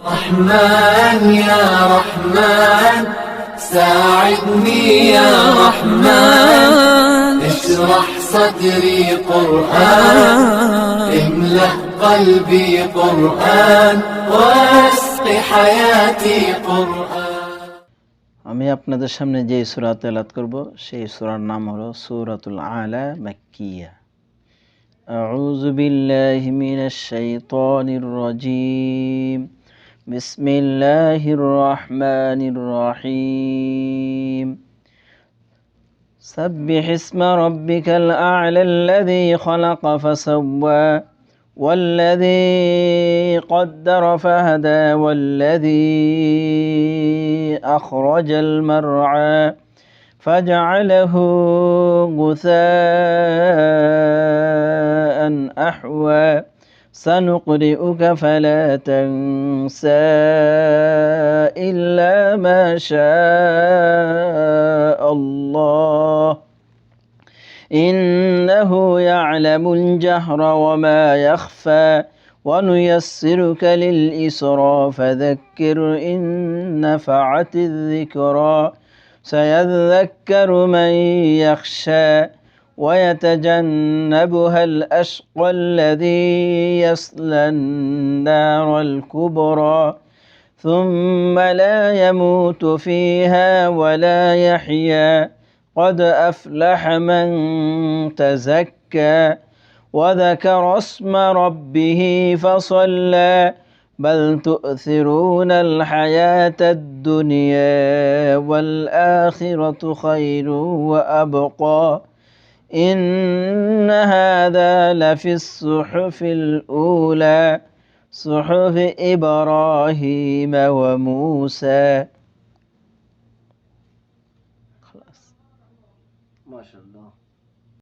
رحمن يا رحمن ساعدني يا رحمن اشرح صدري قرآن املأ قلبي قرآن واسق حياتي قرآن আমি আপনাদের সামনে যে সূরা তেলাত করব সেই সূরার নাম হলো সূরাতুল আলা মাক্কিয়া أعوذ بالله من الشيطان الرجيم. بسم الله الرحمن الرحيم. سبح اسم ربك الأعلى الذي خلق فسوى والذي قدر فهدى والذي أخرج المرعى فجعله غثاء. أحوى. سنقرئك فلا تنسى إلا ما شاء الله. إنه يعلم الجهر وما يخفى. ونيسرك للإسرى فذكر إن نفعت الذكرى. سيذكر من يخشى. ويتجنبها الأشقى الذي يصلى النار الكبرى ثم لا يموت فيها ولا يحيا. قد أفلح من تزكى وذكر اسم ربه فصلى. بل تؤثرون الحياة الدنيا والآخرة خير وأبقى. إن هذا لفي الصحف الأولى صحف إبراهيم وموسى. خلاص. ما شاء الله.